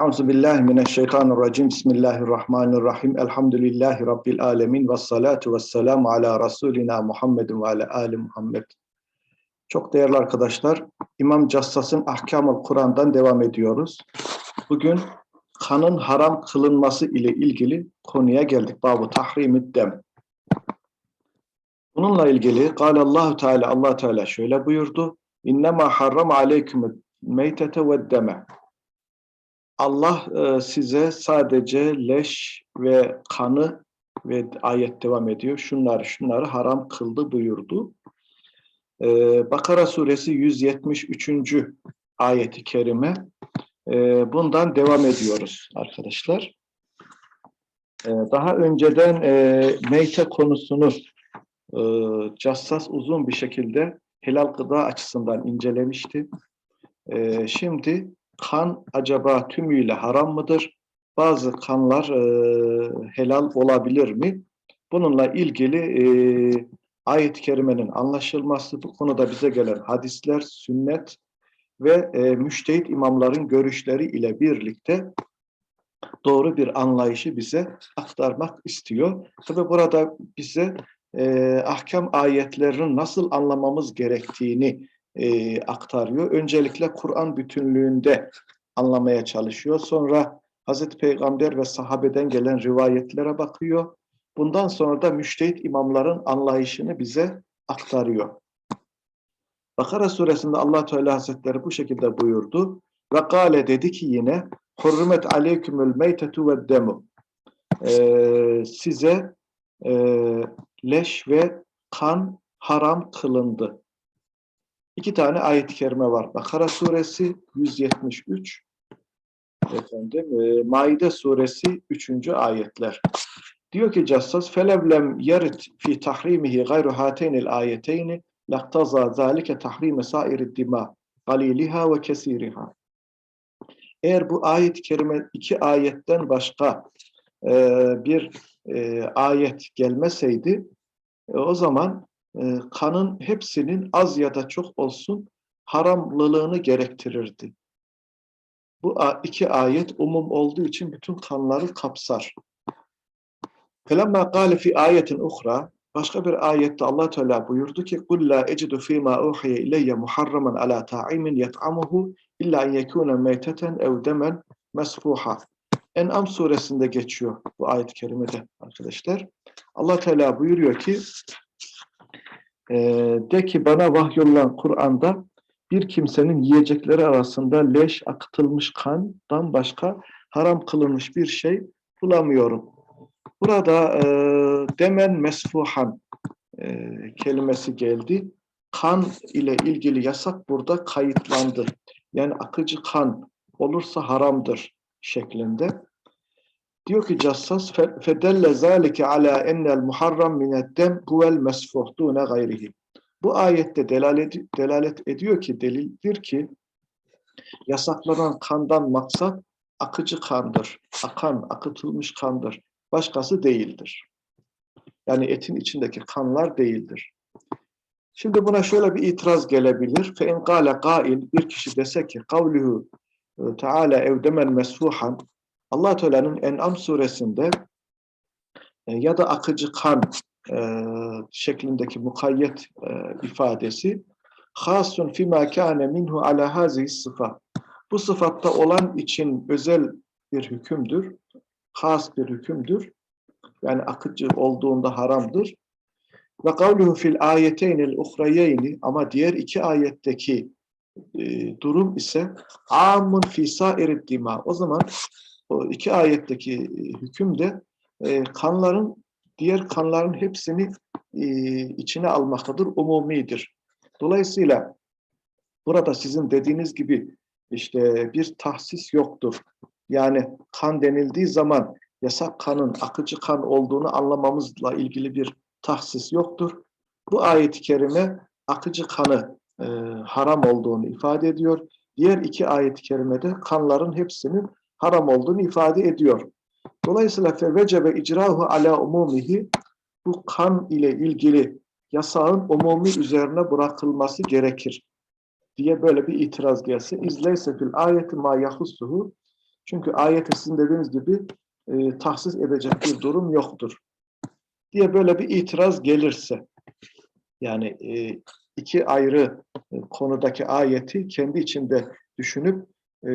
Euzu billahi mineşşeytanirracim. Bismillahirrahmanirrahim. Elhamdülillahi rabbil alamin ve salatu vesselamu ala rasulina Muhammedin ve ala ali Muhammed. Çok değerli arkadaşlar, İmam Cassas'ın Ahkamul Kur'an'dan devam ediyoruz. Bugün kanın haram kılınması ile ilgili konuya geldik. Babu tahrimid dem. Bununla ilgili Allahu Teala Allah Teala şöyle buyurdu. İnnemâ harram aleykümü meytete ve deme. Allah e, size sadece leş ve kanı ve ayet devam ediyor. Şunları şunları haram kıldı buyurdu. E, Bakara suresi 173. ayeti kerime. E, bundan devam ediyoruz arkadaşlar. Daha önceden meyte konusunu Cassas uzun bir şekilde helal gıda açısından incelemişti. Şimdi kan acaba tümüyle haram mıdır? Bazı kanlar e, helal olabilir mi? Bununla ilgili e, ayet-i kerimenin anlaşılması, bu konuda bize gelen hadisler, sünnet ve e, müştehit imamların görüşleri ile birlikte doğru bir anlayışı bize aktarmak istiyor. Tabi burada bize e, ahkam ayetlerinin nasıl anlamamız gerektiğini e, aktarıyor. Öncelikle Kur'an bütünlüğünde anlamaya çalışıyor. Sonra Hazreti Peygamber ve sahabeden gelen rivayetlere bakıyor. Bundan sonra da müştehit imamların anlayışını bize aktarıyor. Bakara suresinde Allah Teala Hazretleri bu şekilde buyurdu. Ve kâle dedi ki yine hurrimet aleykümül meytetu ve demu. Ee, size e, leş ve kan haram kılındı İki tane ayet-i kerime var. Bakara suresi 173, efendim, e, Maide suresi 3. ayetler. Diyor ki Cassas, فَلَوْ يَرِدْ فِي تَحْرِيمِهِ غَيْرُ هَاتَيْنِ الْآيَتَيْنِ لَقْتَضَى ذَٰلِكَ تَحْرِيمَ سَائِرِ الدِّمَا قَلِيلِهَا وَكَسِيرِهَا Eğer bu ayet-i kerime iki ayetten başka e, bir e, ayet gelmeseydi, e, o zaman e, kanın hepsinin az ya da çok olsun haramlılığını gerektirirdi. Bu iki ayet umum olduğu için bütün kanları kapsar. Felemma kâle fi ayetin uhra başka bir ayette Allah Teala buyurdu ki kul la ecidu fîmâ uhiye ileyye muharraman ala ta'imin yet'amuhu illa en yekûne meyteten ev demen mesfuha. En'am suresinde geçiyor bu ayet-i kerimede arkadaşlar. Allah Teala buyuruyor ki e, de ki bana vahyolunan Kur'an'da bir kimsenin yiyecekleri arasında leş, akıtılmış kandan başka haram kılınmış bir şey bulamıyorum. Burada e, demen mesfuhan e, kelimesi geldi. Kan ile ilgili yasak burada kayıtlandı. Yani akıcı kan olursa haramdır şeklinde. Diyor ki Cassas fedelle zalike ala ennel muharram mineddem huvel mesfuh dune gayrihi. Bu ayette delalet, delalet ediyor ki delildir ki yasaklanan kandan maksat akıcı kandır. Akan, akıtılmış kandır. Başkası değildir. Yani etin içindeki kanlar değildir. Şimdi buna şöyle bir itiraz gelebilir. Fe in kâle bir kişi dese ki kavluhu e, Teala evdemen mesfuhan allah Teala'nın En'am suresinde e, ya da akıcı kan e, şeklindeki mukayyet e, ifadesi hasun fima kâne minhu ala hazihi sıfat. Bu sıfatta olan için özel bir hükümdür. Has bir hükümdür. Yani akıcı olduğunda haramdır. Ve kavluhu fil ayeteynil uhrayeyni ama diğer iki ayetteki e, durum ise amun fi sairid dima. O zaman o iki ayetteki e, hüküm de e, kanların diğer kanların hepsini e, içine almaktadır, umumidir. Dolayısıyla burada sizin dediğiniz gibi işte bir tahsis yoktur. Yani kan denildiği zaman yasak kanın akıcı kan olduğunu anlamamızla ilgili bir tahsis yoktur. Bu ayet-i kerime akıcı kanı e, haram olduğunu ifade ediyor. Diğer iki ayet-i kerimede kanların hepsinin haram olduğunu ifade ediyor. Dolayısıyla fevecebe icrahu ala umumihi bu kan ile ilgili yasağın umumi üzerine bırakılması gerekir diye böyle bir itiraz gelse izleyse fil ayeti ma yahussuhu Çünkü ayette sizin dediğiniz gibi e, tahsis edecek bir durum yoktur. Diye böyle bir itiraz gelirse, yani e, iki ayrı e, konudaki ayeti kendi içinde düşünüp e,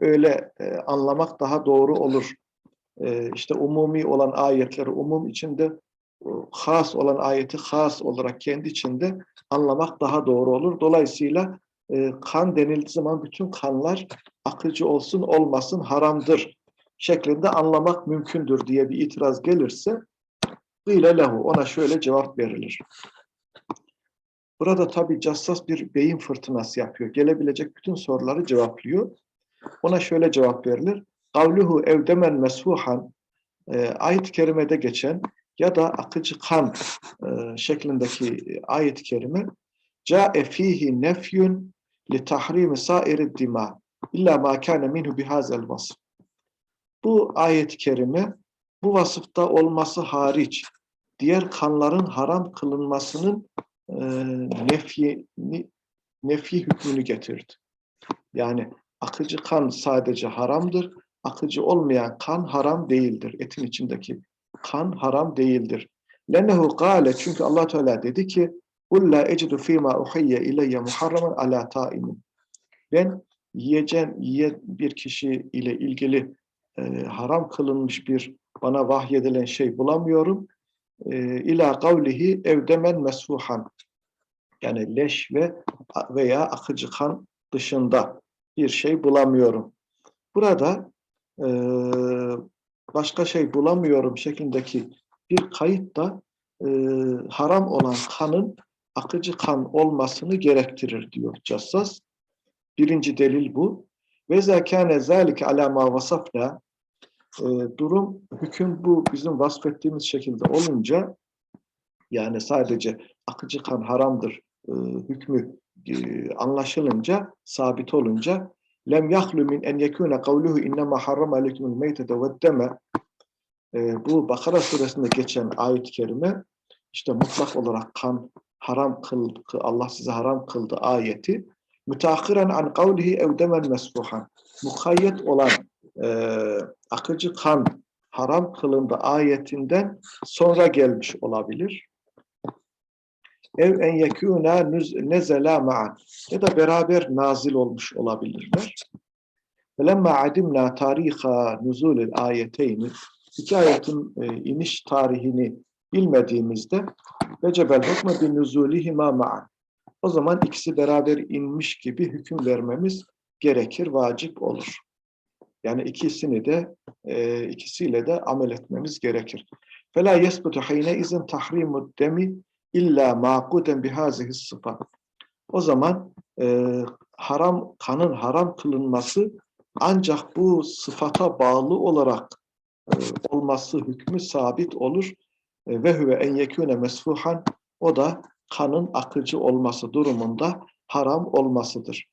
öyle e, anlamak daha doğru olur. E, işte umumi olan ayetleri umum içinde, has olan ayeti has olarak kendi içinde anlamak daha doğru olur. Dolayısıyla e, kan denildiği zaman bütün kanlar akıcı olsun olmasın haramdır şeklinde anlamak mümkündür diye bir itiraz gelirse ile lehu ona şöyle cevap verilir. Burada tabi cassas bir beyin fırtınası yapıyor. Gelebilecek bütün soruları cevaplıyor. Ona şöyle cevap verilir. Kavluhu evdemen mesfuhan e, ayet-i kerimede geçen ya da akıcı kan e, şeklindeki ayet-i kerime ca'e fihi nefyun li tahrimi sairi dima illa ma kana minhu bihazel vasf. Bu ayet-i kerime bu vasıfta olması hariç diğer kanların haram kılınmasının e, nefyi, nefi hükmünü getirdi. Yani Akıcı kan sadece haramdır. Akıcı olmayan kan haram değildir. Etin içindeki kan haram değildir. Lennehu gale çünkü Allah Teala dedi ki "Kul la ecidu fima uhiyye ileyye muharraman ala taimin." Ben yiyeceğim yiye bir kişi ile ilgili e, haram kılınmış bir bana vahyedilen şey bulamıyorum. E, ila evdemen mesfuhan. Yani leş ve veya akıcı kan dışında bir şey bulamıyorum. Burada e, başka şey bulamıyorum şeklindeki bir kayıt da e, haram olan kanın akıcı kan olmasını gerektirir diyor Cassas. Birinci delil bu. Ve zekâne zâlike alâ mâ vasafna e, durum, hüküm bu bizim vasfettiğimiz şekilde olunca yani sadece akıcı kan haramdır e, hükmü e, anlaşılınca, sabit olunca lem yahlu min en yekune kavluhu innema harrama aleykümül meytete ve deme e, bu Bakara suresinde geçen ayet-i kerime işte mutlak olarak kan haram kıldı, Allah size haram kıldı ayeti müteahhiren an kavlihi evdemen mesfuhan mukayyet olan e, akıcı kan haram kılındı ayetinden sonra gelmiş olabilir. Ev en yekûnâ nezela ma'an ya da beraber nazil olmuş olabilirler. Velemma adimna tariha nuzulil ayeteyni iki ayetin e, iniş tarihini bilmediğimizde vecebel hukme bin nuzulihima ma'an o zaman ikisi beraber inmiş gibi hüküm vermemiz gerekir, vacip olur. Yani ikisini de e, ikisiyle de amel etmemiz gerekir. Fela yesbutu hayne izin tahrimu demi illa maquden bihazihi sıfat. O zaman e, haram kanın haram kılınması ancak bu sıfata bağlı olarak e, olması hükmü sabit olur. E, ve huve en yekune mesfuhan o da kanın akıcı olması durumunda haram olmasıdır.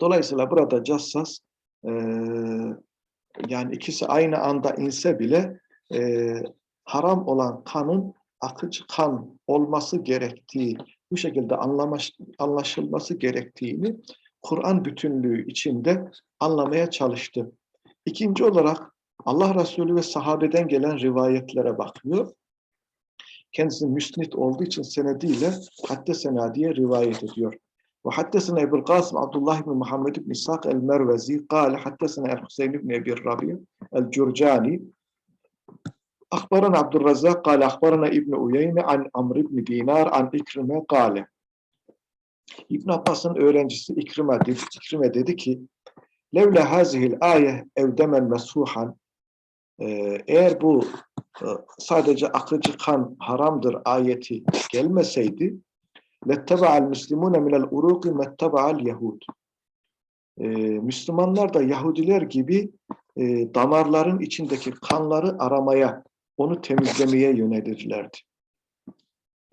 Dolayısıyla burada cassas e, yani ikisi aynı anda inse bile e, haram olan kanın akıcı kan olması gerektiği, bu şekilde anlaşılması gerektiğini Kur'an bütünlüğü içinde anlamaya çalıştı. İkinci olarak Allah Resulü ve sahabeden gelen rivayetlere bakıyor. Kendisi müsnit olduğu için senediyle haddesena diye rivayet ediyor. Ve haddesena Ebu'l Kasım Abdullah ibn Muhammed ibn İshak el-Mervezi kâle haddesena el-Hüseyin ibn Ebi Rabi el-Curcani أخبرنا عبد الرزاق قال أخبرنا ابن أيينة عن عمرو بن دينار عن إكرمة قال İbn Abbas'ın öğrencisi İkrime dedi, İkrime dedi ki Levla hazihil ayet evdemen mesuhan eğer bu e, sadece akıcı kan haramdır ayeti gelmeseydi letteba'al muslimune minel uruqi metteba'al yahud. Ee, Müslümanlar da Yahudiler gibi e, damarların içindeki kanları aramaya, onu temizlemeye yönelirlerdi.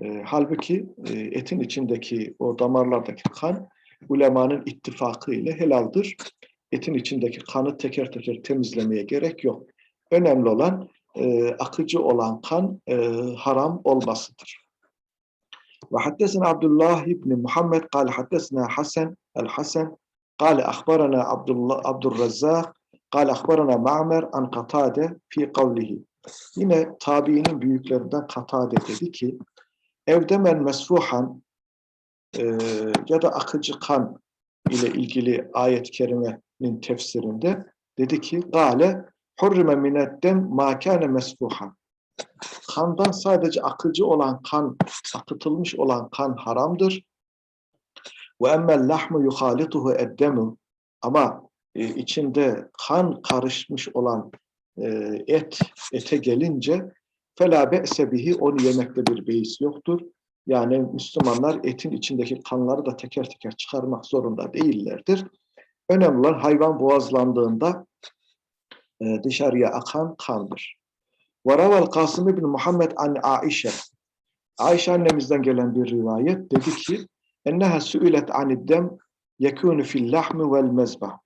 E, halbuki e, etin içindeki o damarlardaki kan ulemanın ittifakı ile helaldir. Etin içindeki kanı teker teker temizlemeye gerek yok. Önemli olan e, akıcı olan kan e, haram olmasıdır. Ve haddesine Abdullah ibn Muhammed kal haddesine Hasan el Hasan kal akhbarana Abdullah Abdurrazzak kal akhbarana Ma'mer an Katade fi kavlihi Yine tabiinin büyüklerinden Katade dedi ki evdemen mesfuhan e, ya da akıcı kan ile ilgili ayet-i kerimenin tefsirinde dedi ki gale hurrime mineddem ma kâne mesfuhan kandan sadece akıcı olan kan, akıtılmış olan kan haramdır. Ve emmel lahmu yuhalituhu eddemu ama e, içinde kan karışmış olan et, ete gelince fela be'se bihi onu yemekte bir beis yoktur. Yani Müslümanlar etin içindeki kanları da teker teker çıkarmak zorunda değillerdir. Önemli olan hayvan boğazlandığında e, dışarıya akan kandır. Varavel Kasım ibn Muhammed an Aişe. Ayşe annemizden gelen bir rivayet dedi ki enneha su'ilet aniddem yekûnü fil lahmi vel mezbah.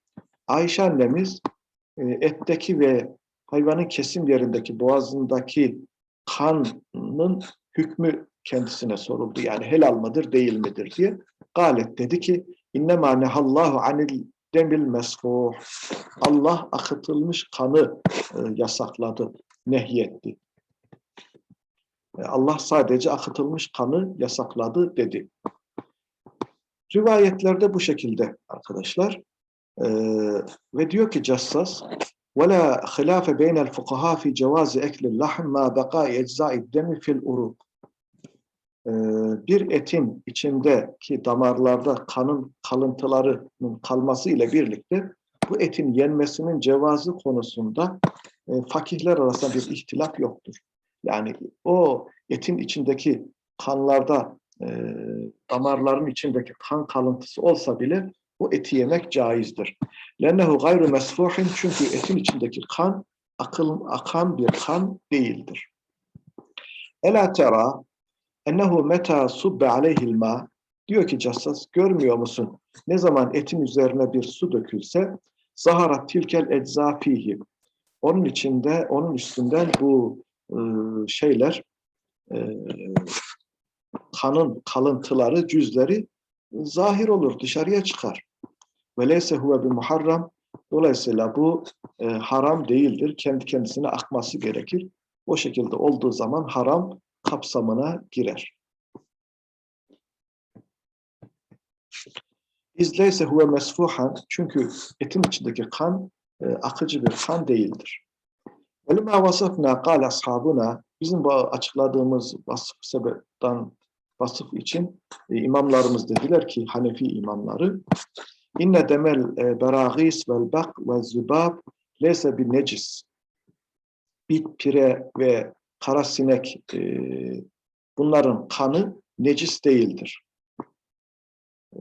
Ayşe annemiz e, etteki ve hayvanın kesim yerindeki boğazındaki kanın hükmü kendisine soruldu. Yani helal mıdır değil midir diye. Galet dedi ki innemâ nehallahu anil demil mesfuh. Allah akıtılmış kanı e, yasakladı, nehyetti. E, Allah sadece akıtılmış kanı yasakladı dedi. Rivayetlerde bu şekilde arkadaşlar. Ee, ve diyor ki Cassas وَلَا خِلَافَ بَيْنَ الْفُقَهَا فِي جَوَازِ اَكْلِ اللَّحْمِ مَا بَقَاءِ اَجْزَاءِ الدَّمِ فِي الْاُرُقِ Bir etin içindeki damarlarda kanın kalıntılarının kalması ile birlikte bu etin yenmesinin cevazı konusunda e, fakihler arasında bir ihtilaf yoktur. Yani o etin içindeki kanlarda e, damarların içindeki kan kalıntısı olsa bile o eti yemek caizdir. Lennehu gayru mesfuhin çünkü etin içindeki kan akıl, akan bir kan değildir. Ela tera ennehu meta subbe aleyhil ma diyor ki Cassas görmüyor musun? Ne zaman etin üzerine bir su dökülse zaharat tilkel ecza fihi. Onun içinde, onun üstünden bu e, şeyler e, kanın kalıntıları, cüzleri zahir olur, dışarıya çıkar. Veleyse huve bir muharram. Dolayısıyla bu e, haram değildir. Kendi kendisine akması gerekir. O şekilde olduğu zaman haram kapsamına girer. İzleyse huve mesfuhan. Çünkü etin içindeki kan e, akıcı bir kan değildir. Velima vasıfna kal ashabuna bizim bu açıkladığımız vasıf sebepten vasıf için e, imamlarımız dediler ki Hanefi imamları inne demel e, beragis vel bak ve zübab leyse bir necis bit, pire ve kara sinek e, bunların kanı necis değildir. E,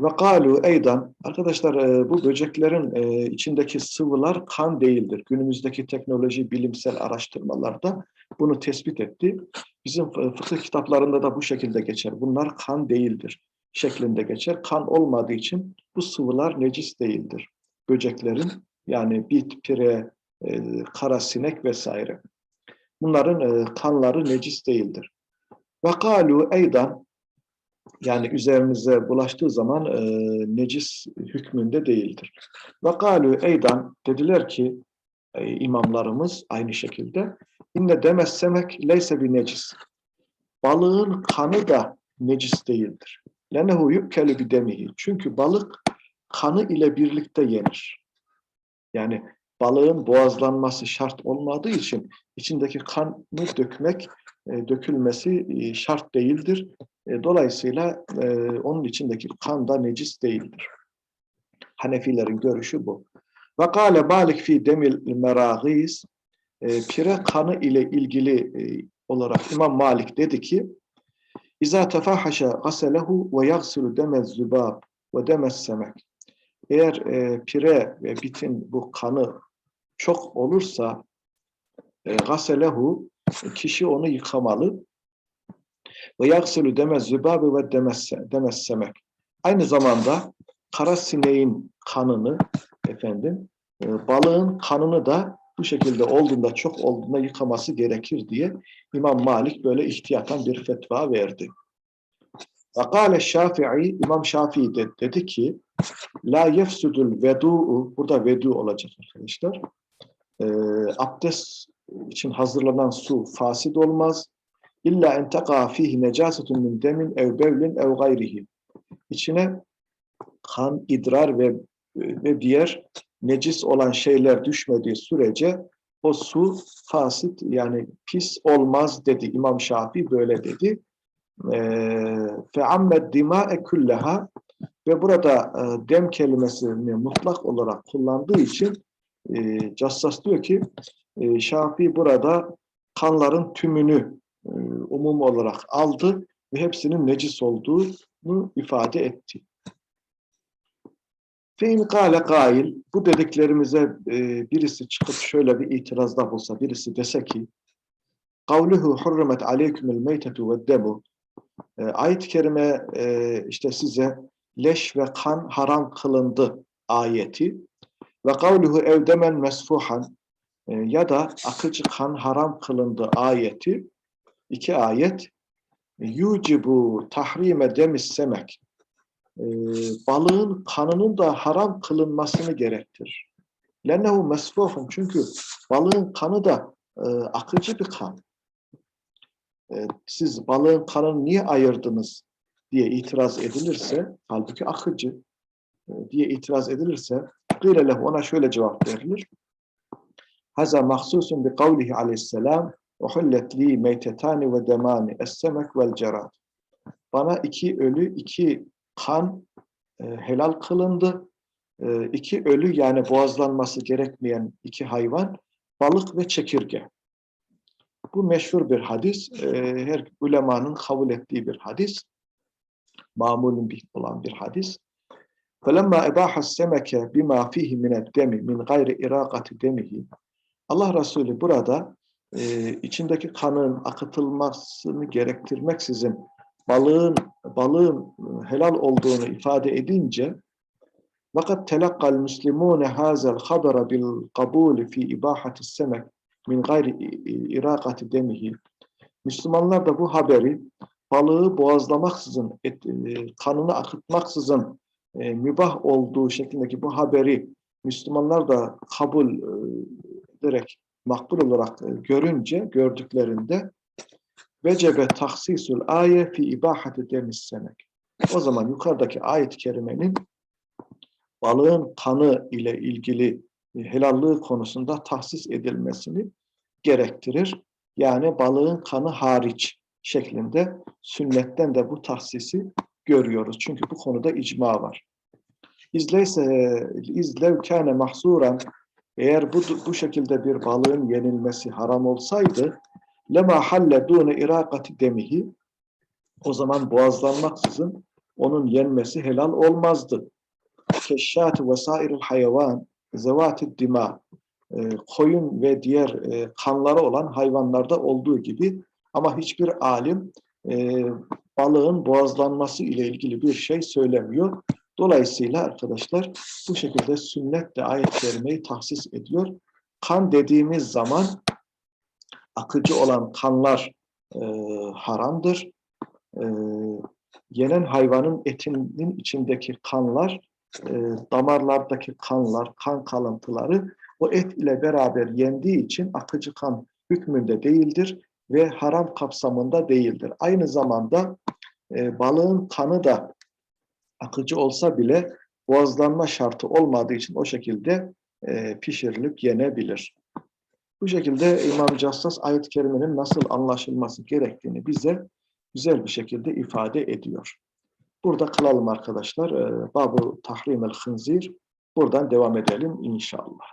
ve kalu eydan arkadaşlar bu böceklerin içindeki sıvılar kan değildir. Günümüzdeki teknoloji bilimsel araştırmalarda bunu tespit etti. Bizim fıkıh kitaplarında da bu şekilde geçer. Bunlar kan değildir şeklinde geçer. Kan olmadığı için bu sıvılar necis değildir. Böceklerin yani bit, pire, e, kara sinek vesaire. Bunların e, kanları necis değildir. Ve kalu eydan yani üzerimize bulaştığı zaman e, necis hükmünde değildir. Ve kalu eydan dediler ki e, imamlarımız aynı şekilde inne demessemek leyse bir necis. Balığın kanı da necis değildir. Lenehu yukkelu bi demihi. Çünkü balık kanı ile birlikte yenir. Yani balığın boğazlanması şart olmadığı için içindeki kanı dökmek, e, dökülmesi e, şart değildir. E, dolayısıyla onun içindeki kan da necis değildir. Hanefilerin görüşü bu. Ve kâle malik fi demil merâgîs pire kanı ile ilgili olarak İmam Malik dedi ki İza tefahaşa gaselehu ve yagsulu demez zübab ve demez semek. Eğer e, pire ve bitin bu kanı çok olursa e, gaselehu kişi onu yıkamalı ve yagsulu demez zübab ve demez, demez semek. Aynı zamanda kara sineğin kanını efendim e, balığın kanını da bu şekilde olduğunda çok olduğunda yıkaması gerekir diye İmam Malik böyle ihtiyatan bir fetva verdi. Ve kâle Şafii, İmam Şafii de, dedi ki La yefsudul vedu'u, burada vedu olacak arkadaşlar. Ee, abdest için hazırlanan su fasid olmaz. İlla en teka fihi necasetun min demin ev bevlin ev gayrihi. İçine kan, idrar ve ve diğer necis olan şeyler düşmediği sürece o su fasit yani pis olmaz dedi. İmam Şafii böyle dedi. Ammed dima'e kulleha ve burada e, dem kelimesini mutlak olarak kullandığı için e, Cassas diyor ki e, Şafii burada kanların tümünü e, umum olarak aldı ve hepsinin necis olduğunu ifade etti. Fein kâle gail, bu dediklerimize e, birisi çıkıp şöyle bir itirazda bulsa, birisi dese ki, kavluhu hurrimet aleykümül meytetu ve demu, e, ayet-i kerime e, işte size leş ve kan haram kılındı ayeti. Ve kavluhu evdemen mesfuhan e, ya da akıcı kan haram kılındı ayeti. İki ayet yucibu tahrime demis semek e, balığın kanının da haram kılınmasını gerektirir. Lennehu mesfuhun çünkü balığın kanı da e, akıcı bir kan. E, siz balığın kanını niye ayırdınız diye itiraz edilirse, halbuki akıcı e, diye itiraz edilirse, gıyle ona şöyle cevap verilir. Haza mahsusun bi kavlihi aleyhisselam uhillet li meytetani ve demani es-semek vel. Bana iki ölü, iki kan e, helal kılındı. E, iki ölü yani boğazlanması gerekmeyen iki hayvan, balık ve çekirge. Bu meşhur bir hadis. E, her ulemanın kabul ettiği bir hadis. Mamulun bir olan bir hadis. فَلَمَّا اَبَاحَ السَّمَكَ بِمَا ف۪يهِ مِنَ الدَّمِ مِنْ غَيْرِ اِرَاقَةِ دَمِهِ Allah Resulü burada e, içindeki kanın akıtılmasını gerektirmeksizin balığın balığın helal olduğunu ifade edince fakat telakkal muslimune hazel habara bil kabul fi ibahati semek min gayri iraqati demihi Müslümanlar da bu haberi balığı boğazlamaksızın, et, e, kanını akıtmaksızın e, mübah olduğu şeklindeki bu haberi Müslümanlar da kabul e, ederek makbul olarak e, görünce, gördüklerinde vecebe tahsisul aye fi ibahati demis semek. O zaman yukarıdaki ayet-i kerimenin balığın kanı ile ilgili e, helallığı konusunda tahsis edilmesini gerektirir. Yani balığın kanı hariç şeklinde sünnetten de bu tahsisi görüyoruz. Çünkü bu konuda icma var. İzleyse izlev kâne mahsuran eğer bu, bu şekilde bir balığın yenilmesi haram olsaydı lema halle dûne irakati demihi o zaman boğazlanmaksızın onun yenmesi helal olmazdı. Keşşâti vesairil hayvan zevatid dima e, koyun ve diğer e, kanları olan hayvanlarda olduğu gibi ama hiçbir alim e, balığın boğazlanması ile ilgili bir şey söylemiyor. Dolayısıyla arkadaşlar bu şekilde sünnet de ayet kerimeyi tahsis ediyor. Kan dediğimiz zaman akıcı olan kanlar e, haramdır. E, yenen hayvanın etinin içindeki kanlar, e, damarlardaki kanlar, kan kalıntıları o et ile beraber yendiği için akıcı kan hükmünde değildir ve haram kapsamında değildir. Aynı zamanda e, balığın kanı da akıcı olsa bile boğazlanma şartı olmadığı için o şekilde e, pişirilip yenebilir. Bu şekilde İmam Cassas ayet-i kerimenin nasıl anlaşılması gerektiğini bize güzel bir şekilde ifade ediyor. Burada kılalım arkadaşlar. E, Babu Tahrim el Hınzir. Buradan devam edelim inşallah.